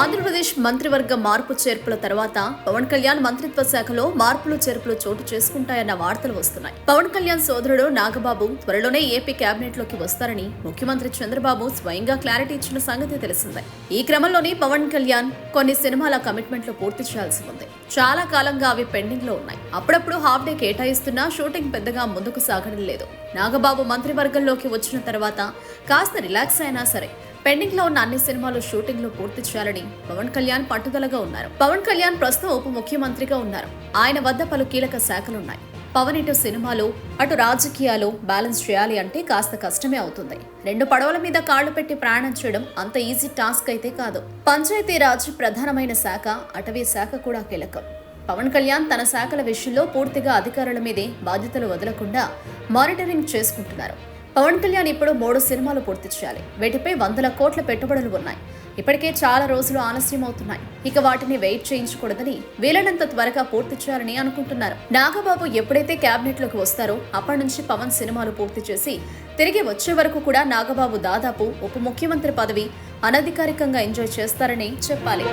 ఆంధ్రప్రదేశ్ మంత్రివర్గ మార్పు చేర్పుల తర్వాత పవన్ కళ్యాణ్ మంత్రిత్వ శాఖలో మార్పులు చేర్పులు చోటు చేసుకుంటాయన్న వార్తలు వస్తున్నాయి. పవన్ కళ్యాణ్ సోదరుడు నాగబాబు త్వరలోనే ఏపీ కేబినెట్లోకి వస్తారని ముఖ్యమంత్రి చంద్రబాబు స్వయంగా క్లారిటీ ఇచ్చిన సంగతి తెలిసిందే. ఈ క్రమంలోనే పవన్ కళ్యాణ్ కొన్ని సినిమాల కమిట్మెంట్లు పూర్తి చేయాల్సి ఉంది. చాలా కాలంగా అవి పెండింగ్లో ఉన్నాయి. అప్పుడప్పుడు హాఫ్ డే కేటాయిస్తున్నా షూటింగ్ పెద్దగా ముందుకు సాగడం లేదు. నాగబాబు మంత్రివర్గంలోకి వచ్చిన తర్వాత కాస్త రిలాక్స్ అయినా సరే పెండింగ్లో ఉన్న అన్ని సినిమాలు షూటింగ్లో పూర్తి చేయాలని పవన్ కళ్యాణ్ పట్టుదలగా ఉన్నారు. పవన్ కళ్యాణ్ ప్రస్తుతం ఉప ముఖ్యమంత్రిగా ఉన్నారు. ఆయన వద్ద పలు కీలక శాఖలున్నాయి. పవన్ ఇటు సినిమాలు అటు రాజకీయాలు బ్యాలెన్స్ చేయాలి అంటే కాస్త కష్టమే అవుతుంది. రెండు పడవల మీద కాళ్ళు పెట్టి ప్రయాణం చేయడం అంత ఈజీ టాస్క్ అయితే కాదు. పంచాయతీరాజ్ ప్రధానమైన శాఖ అటవీ శాఖ కూడా కీలకం. పవన్ కళ్యాణ్ తన శాఖల విషయంలో పూర్తిగా అధికారుల మీదే బాధ్యతలు వదలకుండా మానిటరింగ్ చేసుకుంటున్నారు. పవన్ కళ్యాణ్ ఇప్పుడు మూడు సినిమాలు పూర్తి చేయాలి. వీటిపై వందల కోట్ల పెట్టుబడులు ఉన్నాయి. ఇప్పటికే చాలా రోజులు ఆలస్యం అవుతున్నాయి. ఇక వాటిని వెయిట్ చేయించకూడదని వీలైనంత త్వరగా పూర్తి చేయాలని అనుకుంటున్నారు. నాగబాబు ఎప్పుడైతే క్యాబినెట్లోకి వస్తారో అప్పటి నుంచి పవన్ సినిమాలు పూర్తి చేసి తిరిగి వచ్చే వరకు కూడా నాగబాబు దాదాపు ఉప ముఖ్యమంత్రి పదవి అనధికారికంగా ఎంజాయ్ చేస్తారని చెప్పాలి.